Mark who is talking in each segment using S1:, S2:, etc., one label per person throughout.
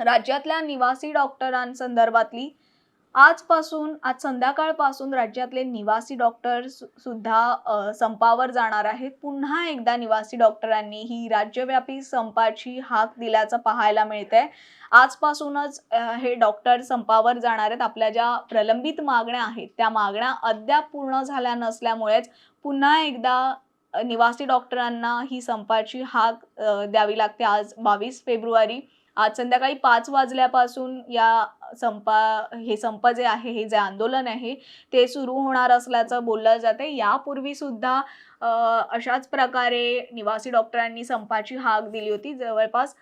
S1: राज्यातल्या निवासी डॉक्टरांसंदर्भातली आजपासून आज संध्याकाळपासून राज्यातले निवासी डॉक्टर सुद्धा संपावर जाणार आहेत. पुन्हा एकदा निवासी डॉक्टरांनी ही राज्यव्यापी संपाची हाक दिल्याचं पाहायला मिळतंय. आजपासूनच हे डॉक्टर संपावर जाणार आहेत. आपल्या ज्या प्रलंबित मागण्या आहेत त्या मागण्या अद्याप पूर्ण झाल्या नसल्यामुळेच पुन्हा एकदा निवासी डॉक्टरांना ही संपाची हाक द्यावी लागते. आज बावीस फेब्रुवारी आज संध्याकाळी पाच वाजल्यापासून या संपा हे संप जे आहे हे जे आंदोलन आहे ते सुरू होणार असल्याचं बोललं जाते. यापूर्वी सुद्धा अशाच प्रकारे निवासी डॉक्टरांनी संपाची हाक दिली होती. जवळपास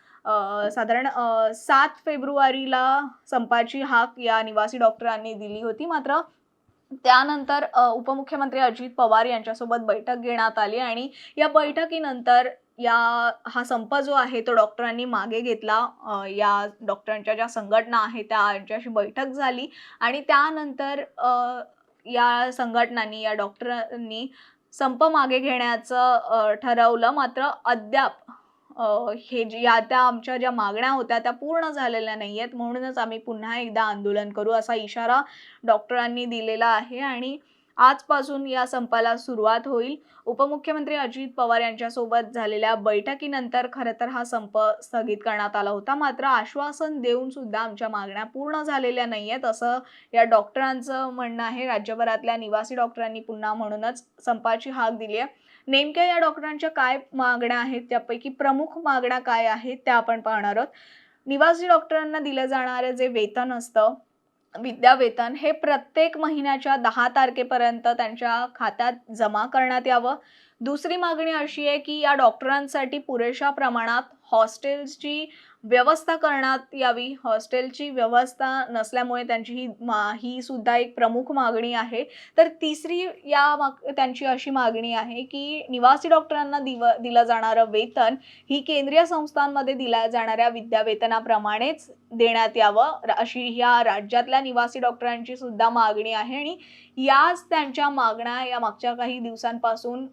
S1: साधारण सात फेब्रुवारीला संपाची हाक या निवासी डॉक्टरांनी दिली होती. मात्र त्यानंतर उपमुख्यमंत्री अजित पवार यांच्यासोबत बैठक घेण्यात आली आणि या बैठकीनंतर या हा संप जो आहे तो डॉक्टरांनी मागे घेतला. या डॉक्टरांच्या ज्या संघटना आहेत त्या यांच्याशी बैठक झाली आणि त्यानंतर या संघटनांनी या डॉक्टरांनी संप मागे घेण्याचं ठरवलं. मात्र अद्याप हे जे या त्या आमच्या ज्या मागण्या होत्या त्या पूर्ण झालेल्या नाही आहेत म्हणूनच आम्ही पुन्हा एकदा आंदोलन करू असा इशारा डॉक्टरांनी दिलेला आहे आणि आजपासून या संपाला सुरुवात होईल. उपमुख्यमंत्री अजित पवार यांच्यासोबत झालेल्या बैठकीनंतर खरं तर हा संप स्थगित करण्यात आला होता. मात्र आश्वासन देऊन सुद्धा आमच्या मागण्या पूर्ण झालेल्या नाही आहेत असं या डॉक्टरांचं म्हणणं आहे. राज्यभरातल्या निवासी डॉक्टरांनी पुन्हा म्हणूनच संपाची हाक दिली आहे. नेमक्या या डॉक्टरांच्या काय मागण्या आहेत? त्यापैकी प्रमुख मागण्या काय आहेत? त्या आपण पाहणार आहोत. निवासी डॉक्टरांना दिलं जाणारं जे वेतन असतं विद्यावेतन हे प्रत्येक महिन्याच्या दहा तारखेपर्यंत त्यांच्या खात्यात जमा करण्यात यावं. दुसरी मागणी अशी आहे की या डॉक्टरांसाठी पुरेशा प्रमाणात हॉस्टेल्सची व्यवस्था करण्यात यावी. हॉस्टेलची व्यवस्था नसल्यामुळे त्यांची ही मा ही सुद्धा एक प्रमुख मागणी आहे. तर तिसरी या माग त्यांची अशी मागणी आहे की निवासी डॉक्टरांना दिव दिलं जाणारं वेतन ही केंद्रीय संस्थांमध्ये दिल्या जाणाऱ्या विद्यावेतनाप्रमाणेच देण्यात यावं अशी ह्या राज्यातल्या निवासी डॉक्टरांची सुद्धा मागणी आहे. आणि याच त्यांच्या मागण्या या मागच्या काही दिवसांपासून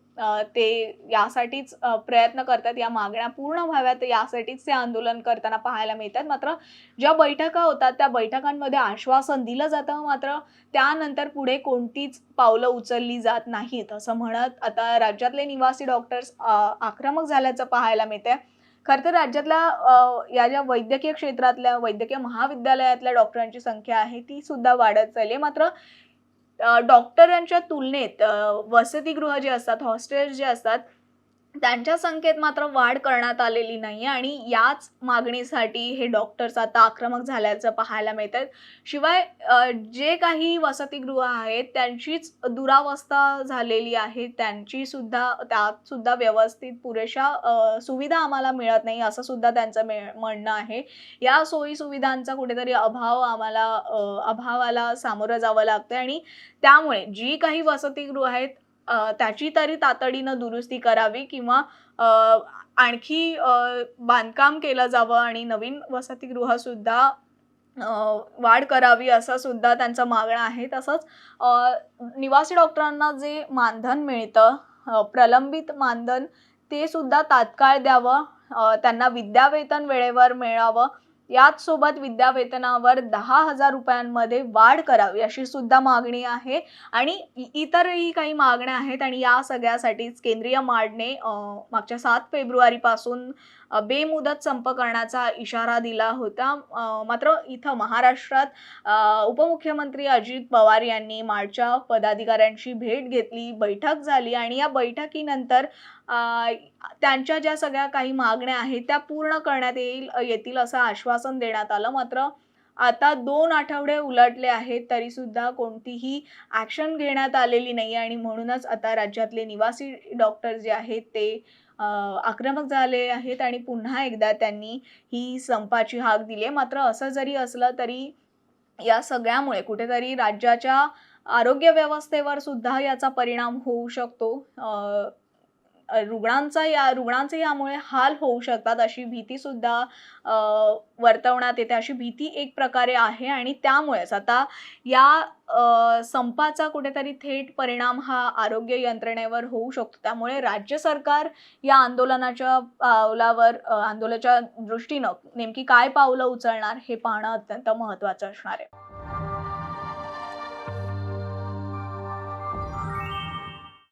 S1: ते यासाठीच प्रयत्न करतात. या मागण्या पूर्ण व्हाव्यात यासाठीच ते आंदोलन करताना पाहायला मिळतात. मात्र ज्या बैठका होतात त्या बैठकांमध्ये आश्वासन दिलं जातं. मात्र त्यानंतर पुढे कोणतीच पावलं उचलली जात नाहीत असं म्हणत आता राज्यातले निवासी डॉक्टर्स आक्रमक झाल्याचं पाहायला मिळतंय. खरं तर राज्यातल्या या ज्या वैद्यकीय क्षेत्रातल्या वैद्यकीय महाविद्यालयातल्या डॉक्टरांची संख्या आहे ती सुद्धा वाढत चालली आहे. मात्र डॉक्टरांच्या तुलनेत वसतिगृह जे असतात हॉस्टेल्स जे असतात त्यांच्या संख्येत मात्र वाढ करण्यात आलेली नाही आणि याच मागणीसाठी हे डॉक्टर्स आता आक्रमक झाल्याचं पाहायला मिळत आहेत शिवाय जे काही वसतिगृह आहेत त्यांचीच दुरावस्था झालेली आहे. त्यांची सुद्धा त्यात सुद्धा व्यवस्थित पुरेशा सुविधा आम्हाला मिळत नाही असं सुद्धा त्यांचं मे- म्हणणं आहे. या सोयी सुविधांचा कुठेतरी अभाव आम्हाला अभावाला सामोरं जावं लागतं आणि त्यामुळे जी काही वसतिगृह आहेत त्याची तरी तातडीनं दुरुस्ती करावी किंवा आणखी बांधकाम केलं जावं आणि नवीन वसतिगृहसुद्धा वाढ करावी असं सुद्धा त्यांचं मागणं आहे. तसंच निवासी डॉक्टरांना जे मानधन मिळतं प्रलंबित मानधन ते सुद्धा तात्काळ द्यावं. त्यांना विद्यावेतन वेळेवर मिळावं. याच सोबत विद्यावेतनावर दहा हजार रुपयांमध्ये वाढ करावी अशी सुद्धा मागणी आहे. आणि इतरही काही मागण्या आहेत आणि या सगळ्यासाठीच केंद्रीय मार्डने मागच्या सात फेब्रुवारीपासून बेमुदत संप करण्याचा इशारा दिला होता. मात्र इथं महाराष्ट्रात उपमुख्यमंत्री अजित पवार यांनी मार्डच्या पदाधिकाऱ्यांची भेट घेतली बैठक झाली आणि या बैठकीनंतर त्यांच्या ज्या सगळ्या काही मागण्या आहेत त्या पूर्ण करण्यात येईल येतील असं आश्वासन देण्यात आलं. मात्र आता दोन आठवडे उलटले आहेत तरीसुद्धा कोणतीही ॲक्शन घेण्यात आलेली नाही. आणि म्हणूनच आता राज्यातले निवासी डॉक्टर जे आहेत ते आक्रमक झाले आहेत आणि पुन्हा एकदा त्यांनी ही संपाची हाक दिली आहे मात्र असं जरी असलं तरी या सगळ्यामुळे कुठेतरी राज्याच्या आरोग्य व्यवस्थेवर सुद्धा याचा परिणाम होऊ शकतो. रुग्णांचा या रुग्णांचे यामुळे हाल होऊ शकतात अशी भीती सुद्धा वर्तवण्यात येते. अशी भीती एक प्रकारे आहे आणि त्यामुळेच आता या संपाचा कुठेतरी थेट परिणाम हा आरोग्य यंत्रणेवर होऊ शकतो. त्यामुळे राज्य सरकार या आंदोलनाच्या पावलावर आंदोलनाच्या दृष्टीनं नेमकी काय पावलं उचलणार हे पाहणं अत्यंत महत्त्वाचं असणार आहे.